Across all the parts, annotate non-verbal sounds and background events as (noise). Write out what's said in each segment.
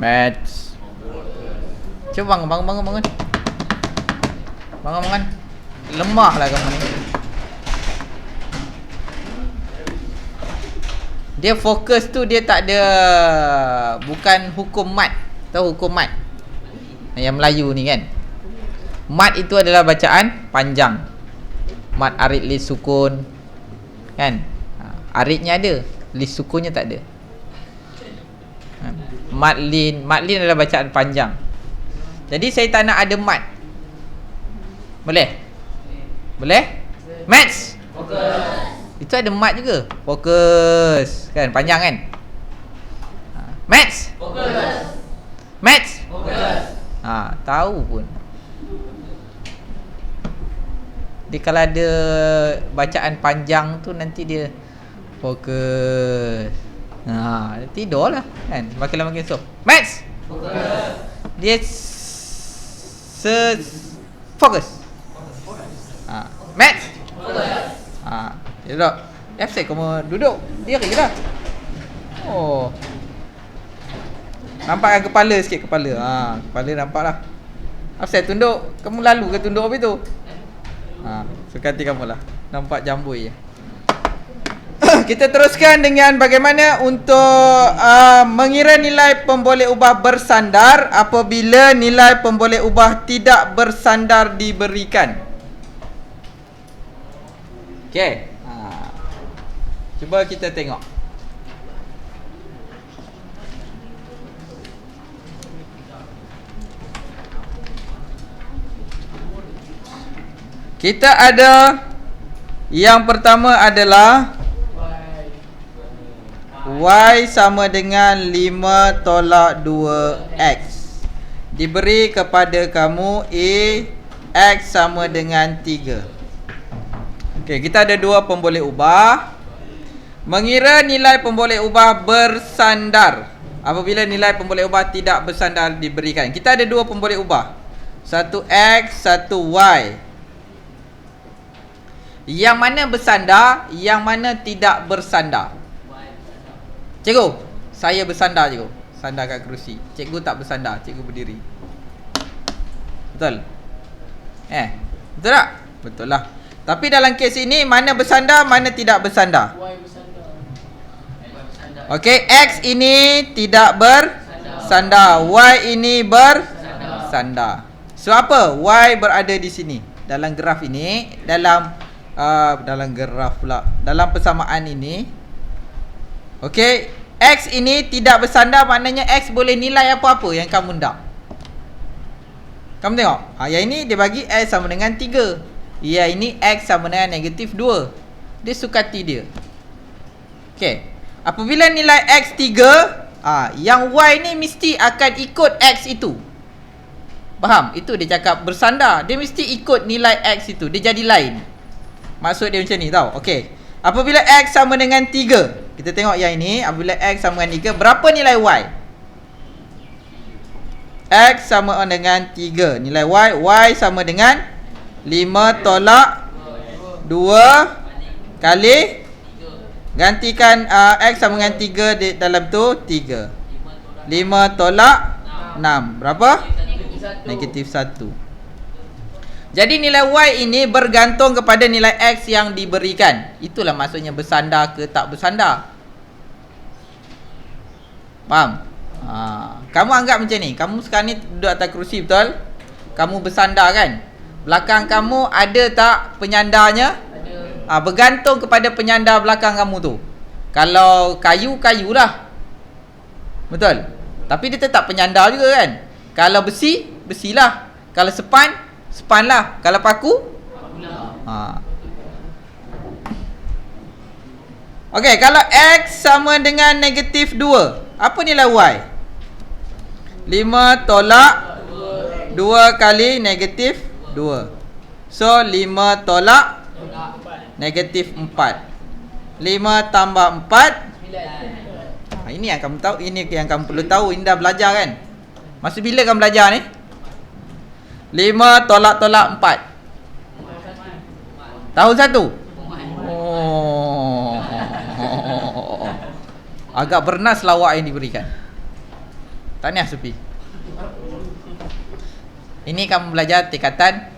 Maths. Cuba bangun, bangun, bangun, bangun. Bangun, bangun. Lemah lah kamu ni. Dia fokus tu dia tak ada bukan hukum mat. Tahu hukum mat? Yang Melayu ni kan. Mat itu adalah bacaan panjang. Mat arid lis sukun. Kan? Ha, aridnya ada, lis sukunnya tak ada. Ha, mat lin, mat lin adalah bacaan panjang. Jadi saya tak nak ada mat. Boleh? Boleh? Maths. Fokus. Itu ada mat juga. Fokus. Kan panjang kan? Ha. Maths. Fokus. Maths. Fokus. Ha, tahu pun. Dia kalau ada bacaan panjang tu nanti dia fokus. Ha, tidur lah kan. Makin lama makin so. Maths. Fokus. Dia se fokus. Ha, Maths. Fokus. Ha, Ya tak? F kamu duduk Diri lah Oh Nampak kan kepala sikit kepala ha, Kepala nampak lah Afsat tunduk Kamu lalu ke tunduk habis tu ha, hati kamu lah Nampak jambui je Kita teruskan dengan bagaimana untuk uh, mengira nilai pemboleh ubah bersandar apabila nilai pemboleh ubah tidak bersandar diberikan. Okey. Cuba kita tengok. Kita ada yang pertama adalah Y sama dengan 5 tolak 2X Diberi kepada kamu A X sama dengan 3 Okey, kita ada dua pemboleh ubah. Mengira nilai pemboleh ubah bersandar. Apabila nilai pemboleh ubah tidak bersandar diberikan. Kita ada dua pemboleh ubah. Satu X, satu Y. Yang mana bersandar Yang mana tidak bersandar Cikgu Saya bersandar cikgu Sandar kat kerusi Cikgu tak bersandar Cikgu berdiri Betul? Eh Betul tak? Betul lah Tapi dalam kes ini Mana bersandar Mana tidak bersandar Y bersandar Okey, X ini tidak bersandar. Y ini bersandar. So apa? Y berada di sini. Dalam graf ini, dalam uh, dalam graf pula. Dalam persamaan ini. Okey, X ini tidak bersandar maknanya X boleh nilai apa-apa yang kamu nak. Kamu tengok. Ha, yang ini dia bagi X sama dengan 3. Ya, ini X sama dengan negatif 2. Dia sukati dia. Okey. Apabila nilai X 3 ah, Yang Y ni mesti akan ikut X itu Faham? Itu dia cakap bersandar Dia mesti ikut nilai X itu Dia jadi lain Maksud dia macam ni tau Okey Apabila X sama dengan 3 Kita tengok yang ini Apabila X sama dengan 3 Berapa nilai Y? X sama dengan 3 Nilai Y Y sama dengan 5 tolak 2 Kali Gantikan uh, X sama dengan 3 di dalam tu 3 5 tolak 6 Berapa? Negatif 1 Jadi nilai Y ini bergantung kepada nilai X yang diberikan Itulah maksudnya bersandar ke tak bersandar Faham? Ha. Kamu anggap macam ni Kamu sekarang ni duduk atas kerusi betul? Kamu bersandar kan? Belakang kamu ada tak penyandarnya? ha, Bergantung kepada penyandar belakang kamu tu Kalau kayu, kayu lah Betul? Tapi dia tetap penyandar juga kan Kalau besi, besilah Kalau sepan, sepan lah. Kalau paku? Ha. Okey, kalau X sama dengan negatif 2 Apa nilai Y? 5 tolak 2 kali negatif 2 So 5 tolak Negatif 4 5 tambah 4 ha, Ini yang kamu tahu Ini yang kamu perlu tahu. Ini dah belajar kan? Masa bila kamu belajar ni 5 tolak-tolak 4 Tahu satu Oh Agak bernas lawak yang diberikan Tahniah Supi. Ini kamu belajar tingkatan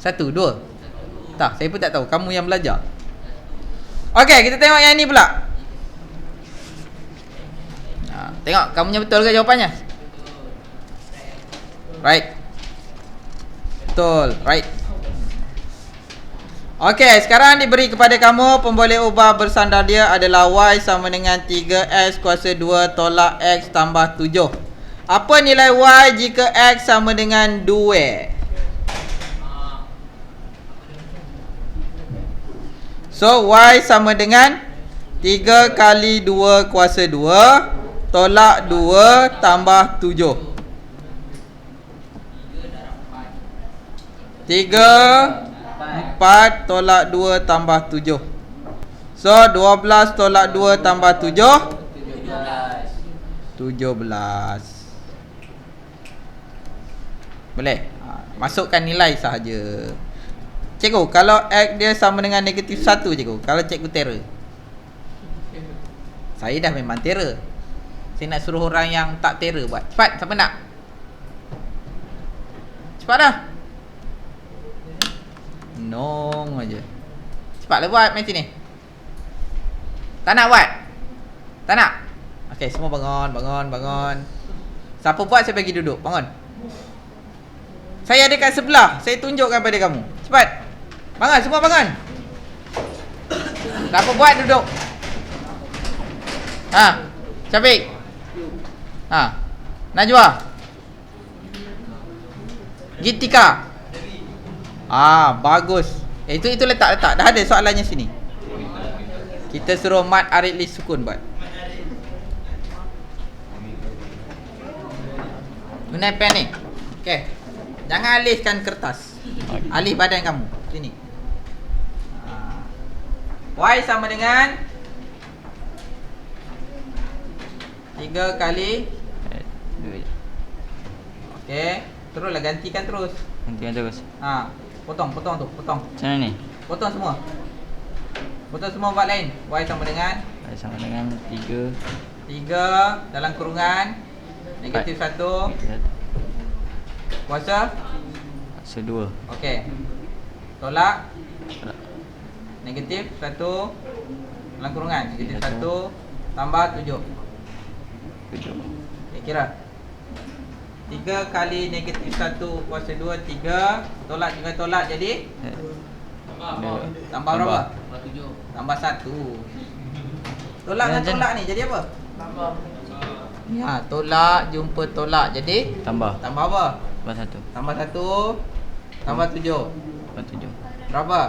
satu, dua. Tak, saya pun tak tahu. Kamu yang belajar. Okey, kita tengok yang ni pula. Tengok, kamunya betul ke jawapannya? Right. Betul, right. Okey, sekarang diberi kepada kamu pemboleh ubah bersandar dia adalah Y sama dengan 3X kuasa 2 tolak X tambah 7. Apa nilai Y jika X sama dengan 2? So, Y sama dengan 3 kali 2 kuasa 2 tolak 2 tambah 7. 3 4 tolak 2 tambah 7 So 12 tolak 2 tambah 7 17 Boleh? Ha, Masukkan nilai sahaja. Cikgu kalau X dia sama dengan negatif 1 cikgu Kalau cikgu terror? Saya dah memang terror. Saya nak suruh orang yang tak terror buat. Cepat siapa nak? Cepat dah Nong aja. Cepatlah buat main sini. Tak nak buat? Tak nak? Okey, semua bangun, bangun, bangun. Siapa buat saya bagi duduk. Bangun. Saya ada kat sebelah. Saya tunjukkan pada kamu. Cepat. Bangun, semua bangun. Siapa buat duduk? Ha. Syafiq. Ha. Najwa. Gitika. Ah, bagus. Eh, itu itu letak letak. Dah ada soalannya sini. Kita suruh mat arid li sukun buat. Guna pen ni. Okey. Jangan alihkan kertas. Alih badan kamu. Sini. Ah. Y sama dengan 3 kali Okey. Teruslah gantikan terus. Gantikan terus. Ha. Potong, potong tu, potong. Macam mana ni? Potong semua. Potong semua buat lain. Y sama dengan Y sama dengan 3 3 dalam kurungan negatif 1 kuasa. Kuasa 2 Okey. Tolak negatif 1 dalam kurungan negatif 1 tambah 7. 7 Okay, kira. 3 kali negatif 1 kuasa 2 3 tolak juga tolak jadi tambah berapa? Tambah 1. Tolak dengan Jangan- tolak ni jadi apa? Tambah. Ya, tolak jumpa tolak jadi Tambah tambah apa? Tambah 1 Tambah 1 tambah 7. Tambah 7 Berapa?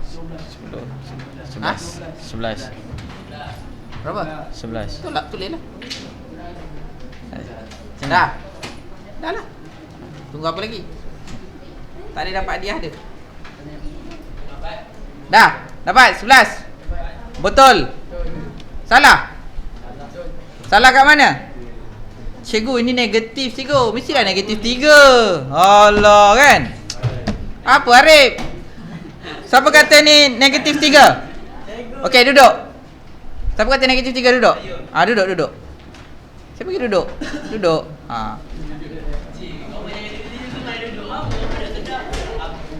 10 Ha? 11 Berapa? 11 Tolak tulislah. Dah. Dah lah. Tunggu apa lagi? Tadi dapat hadiah dia. Dah. Dapat 11. Betul. Salah. Salah kat mana? Cikgu ini negatif cikgu. Mestilah negatif 3. Allah kan? Apa Arif? Siapa kata ni negatif 3? Okey duduk. Siapa kata negatif 3 duduk? Ah duduk duduk. Siapa pergi duduk? Duduk. Ha.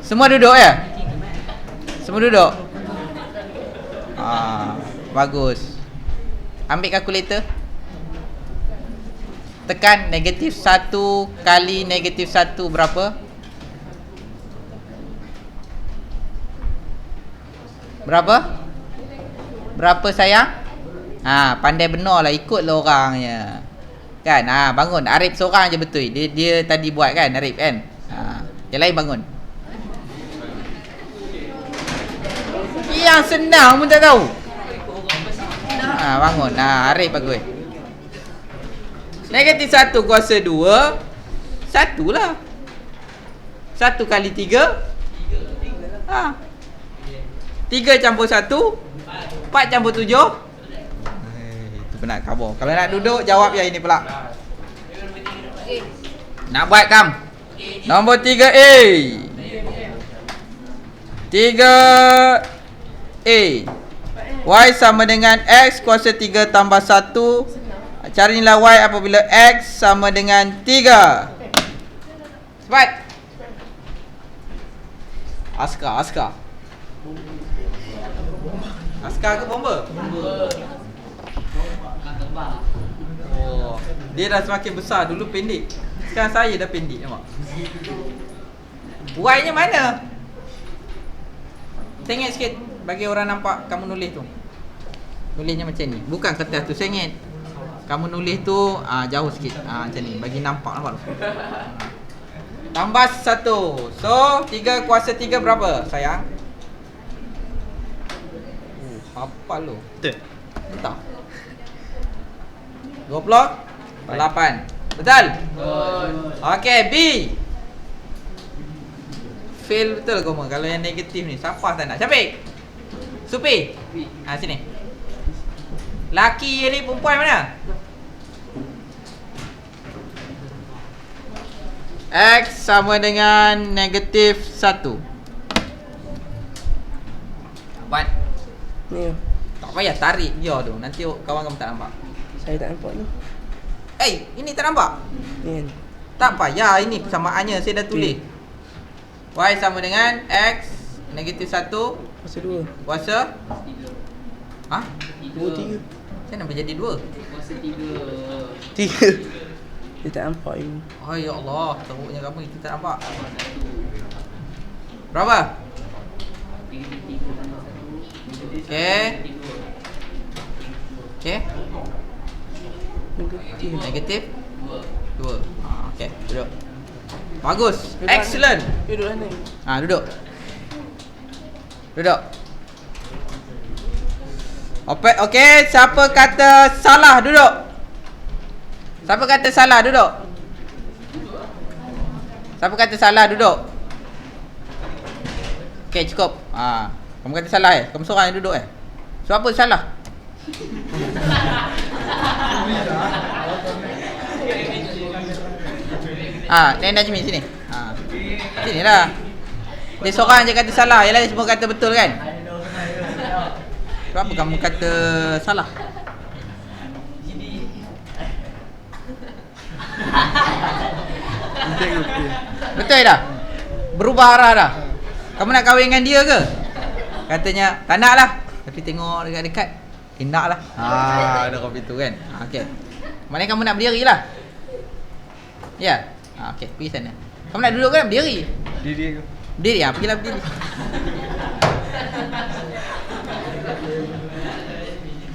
Semua duduk ya? Semua duduk. Ha, bagus. Ambil kalkulator. Tekan negatif 1 kali negatif 1 berapa? Berapa? Berapa sayang? Ha, pandai benar lah ikutlah orangnya. Kan? Ha, bangun. Arif seorang je betul. Dia dia tadi buat kan Arif kan? Ha, yang lain bangun. Yang senang pun tak tahu. Ha, bangun. Ha, Arif bagus. Negatif 1 kuasa 2 Satu lah Satu kali 3 Ha 3 campur 1 4 campur 7 Itu penat khabar Kalau nak duduk jawab yang ini pula. Nak buat kam? Nombor 3A 3A Y sama dengan X kuasa 3 tambah 1 Cari nilai Y apabila X sama dengan 3 Cepat. Askar, Askar. Askar ke bomba? Oh, dia dah semakin besar. Dulu pendek. Sekarang saya dah pendek nampak. Y nya mana? Sengit sikit bagi orang nampak kamu nulis tu. Nulisnya macam ni. Bukan kertas tu sengit. Kamu nulis tu ah, jauh sikit. Ah, macam ni bagi nampak nampak tu. Tambah satu. So, 3 kuasa 3 berapa sayang? Oh, hafal lu. Betul. Entah. 28. Betul? Okey, B. Fail betul kau Kalau yang negatif ni, siapa tak nak? Syafiq. Supi. Ha sini. Laki ni perempuan mana? X sama dengan negatif 1 Buat Ni. Tak payah tarik dia tu Nanti kawan kamu tak nampak Saya tak nampak ni. Eh, ini tak nampak? Ni kan. Tak payah, ini persamaannya saya dah tulis. Y sama dengan X negatif 1 Masa dua. kuasa Ha? Dua, tiga. Saya nak jadi 2. Tiga. Dia tak nampak ni. Oh ya Allah, teruknya kamu kita tak nampak. Berapa? Okey. Okey, Negatif. negatif 2. Ha, okey, duduk. Bagus. Duduk Excellent. Duduk mana? Ha, duduk. Duduk. Okey, okey, siapa kata salah duduk? Siapa kata salah duduk? Siapa kata salah duduk? Okey, cukup. Ha, kamu kata salah eh? Kamu seorang yang duduk eh? So apa salah? (laughs) Ah, Nen Najmi sini. Ha. Sini lah. Dia seorang je kata salah, yang lain semua kata betul kan? Kenapa kamu kata salah? Betul dah? Berubah arah dah? Kamu nak kahwin dengan dia ke? Katanya, tak nak lah Tapi tengok dekat-dekat Nak lah (laughs) Haa, ada kopi tu kan ha, Okay Maknanya kamu nak berdiri lah Ya? Ha, okay, pergi sana Kamu nak duduk kan? Berdiri Diri aku. Berdiri ah, pergilah berdiri.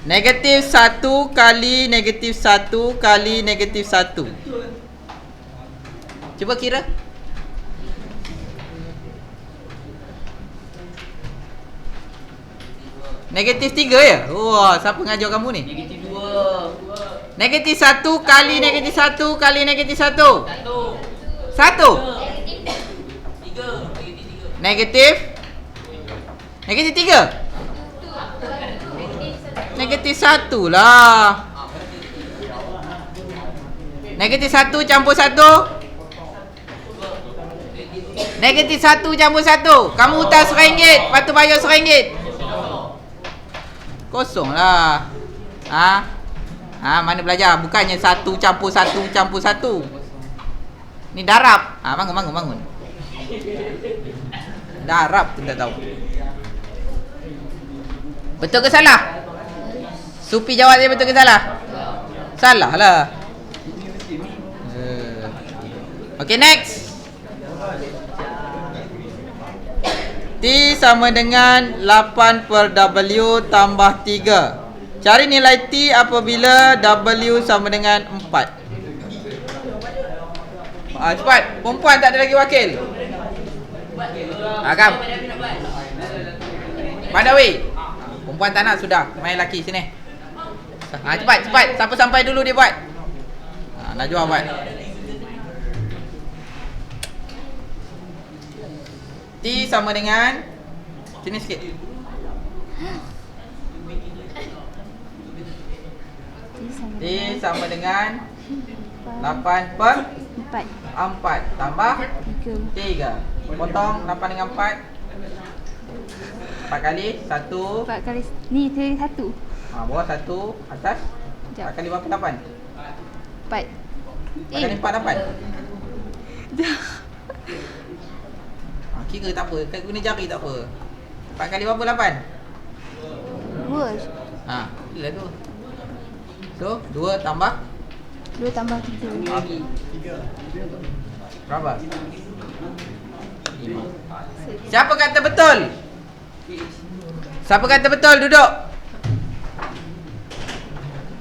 negatif 1 kali negatif 1 kali negatif 1. Cuba kira. Negatif 3 ya? Wah, siapa ngajar kamu ni? Negatif dua. Negatif 1 kali negatif 1 kali negatif 1. Satu. 1. Tiga. Negatif tiga. Negatif Negatif tiga Negatif satu lah Negatif satu campur satu Negatif satu campur satu Kamu hutang RM1 Lepas tu bayar RM1 Kosong lah Ha? Ha mana belajar Bukannya satu campur satu campur satu Ni darab Ha bangun bangun bangun Darab pun tak tahu Betul ke salah? Supi jawab dia betul ke salah? Salah lah uh. Okay next T sama dengan 8 per W tambah 3 Cari nilai T apabila W sama dengan 4 ah, Cepat, perempuan tak ada lagi wakil Ah, kam. Badawi. Perempuan tak nak sudah. Main lelaki sini. Ha, cepat, cepat. Siapa sampai dulu dia buat. Ha, Najwa buat. T sama dengan Sini sikit. T sama dengan 8 per Empat. 4 tambah Tiga. 3 Potong 8 dengan 4 4 kali 1 Empat kali Ni kali satu. Ha, Bawah 1 Atas. Empat kali berapa lapan? Empat. Empat kali empat lapan? Ha, (laughs) kira tak apa, kan guna jari tak apa Empat kali berapa lapan? Dua. Ha, bila tu So, dua tambah Dua tambah tiga. Berapa? Lima Siapa kata betul? Siapa kata betul? Duduk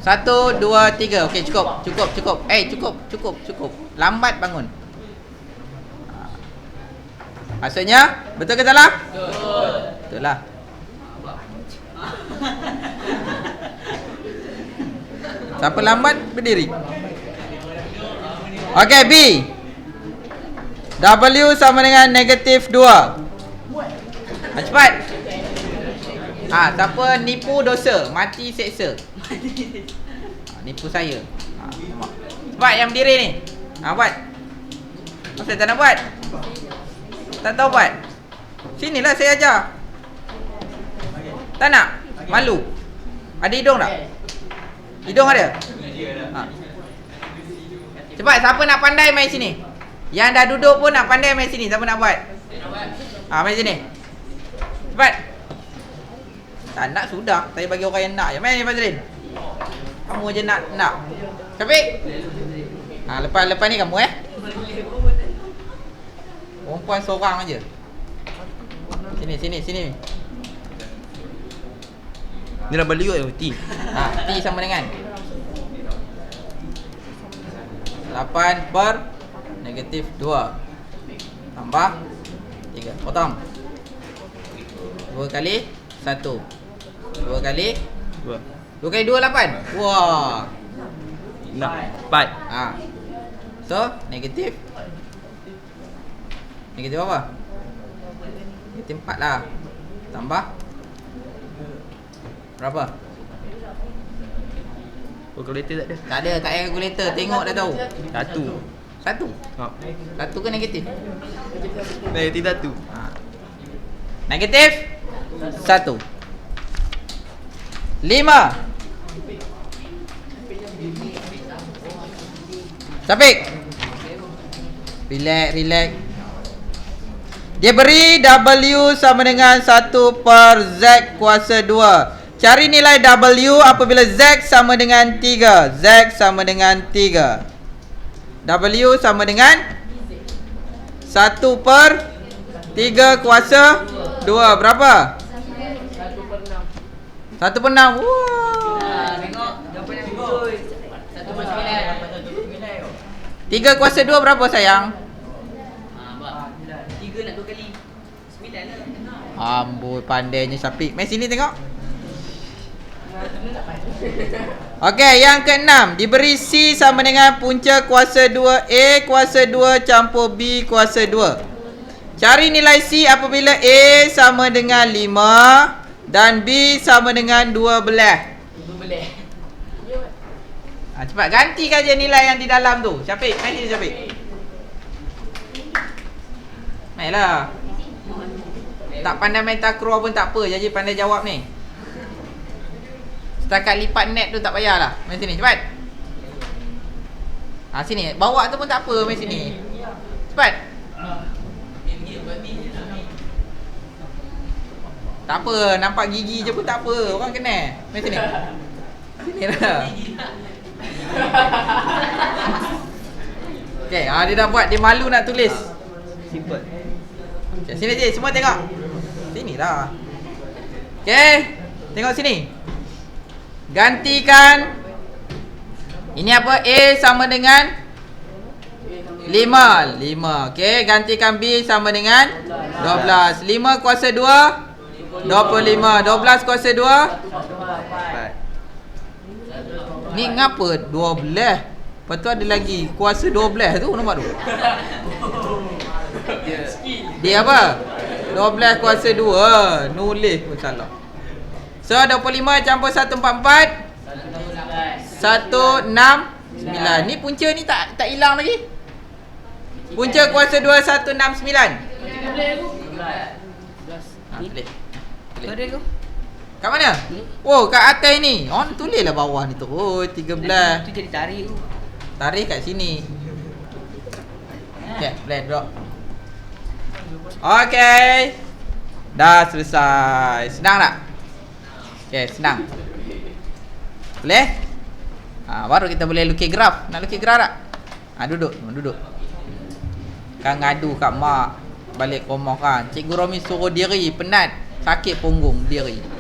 Satu, dua, tiga Okey cukup Cukup, cukup Eh cukup, cukup, cukup Lambat bangun. Maksudnya Betul ke salah? Betul. Betul lah. Siapa lambat berdiri? Okey B. W sama dengan negatif 2 ha, Cepat. Ha, Siapa nipu dosa? Mati seksa. Ha, Nipu saya. Ha. Cepat yang berdiri ni. Ha, Buat. Kenapa tak nak buat Tak tahu buat. Sinilah saya ajar. Tak nak? Malu. Ada hidung tak? Hidung ada? Ha. Cepat siapa nak pandai main sini? Yang dah duduk pun nak pandai main sini. Siapa nak buat? Ha main sini. Cepat. Tak nak sudah. Saya bagi orang yang nak je. Main ni Fazrin. Kamu je nak nak. Syafiq. Ha lepas lepas ni kamu eh Perempuan seorang aja. Sini sini sini Ni dah balik kot T. Ha, T sama dengan 8 per negatif 2 Tambah 3 Potong 2 kali 1 2 kali Dua. 2 kali 2 8 Wah Enam. Empat. ha. So negatif Negatif apa? Negatif 4 lah Tambah Berapa? Calculator tak ada. Tak ada, tak payah calculator. Tengok dah tahu. Satu. Satu. Ha. Satu ke negatif? Negatif satu. Ha. Negatif? Satu. Lima. Syafiq. Relax, relax. Dia beri W sama dengan 1 per Z kuasa 2. Cari nilai W apabila Z sama dengan 3. Z sama dengan 3. W sama dengan 1 per 3 kuasa 2. Berapa? 1 per 6. Wah. Ah, tengok jawapan yang betul. Satu per sembilan. 3 kuasa 2 berapa sayang? Ah, abang. Tiga nak dua kali. Sembilan lah. Amboi pandainya Syafiq. Mai sini tengok. Okey, yang keenam diberi C sama dengan punca kuasa 2A kuasa 2 campur B kuasa 2. Cari nilai C apabila A sama dengan 5 dan B sama dengan 12. Dua belah. Ha, cepat gantikan je nilai yang di dalam tu. Syafiq, main sini Syafiq. Mainlah. Tak pandai main takraw pun tak apa, jadi pandai jawab ni. Setakat lipat net tu tak payahlah. Main sini, cepat. Ha sini, bawa tu pun tak apa, main sini. Cepat. Tak apa, nampak gigi je pun tak apa. Orang kena. Main sini. Sini lah. (laughs) Okay, ha, dia dah buat. Dia malu nak tulis. Simple. Sini je, semua tengok. Lah. Okay, tengok sini. Gantikan. Ini apa? A sama dengan 5. 5. Okay, gantikan B sama dengan 12. 5 kuasa 2. 25. 12 kuasa 2. Empat. Ni ngapa 12? Lepas tu ada lagi kuasa 12 tu nampak (laughs) tu. Dia apa? 12 kuasa 2. Nulis pun salah. So 25 campur 144 169. Ni punca ni tak tak hilang lagi. Punca kuasa 2 169. Ha, tulis. Tulis. Kat mana? Oh, kat atas ni. On tulislah bawah ni tu. Oh, 13. Tu jadi tarik tu. Tarik kat sini. Okay, boleh drop. Okay. Dah selesai. Senang tak? Okay, senang. Boleh? Ha, baru kita boleh lukis graf. Nak lukis graf tak? Ha, duduk. Duduk. Kan ngadu kat mak. Balik rumah kan. Cikgu Romi suruh diri. Penat. Sakit punggung. Diri.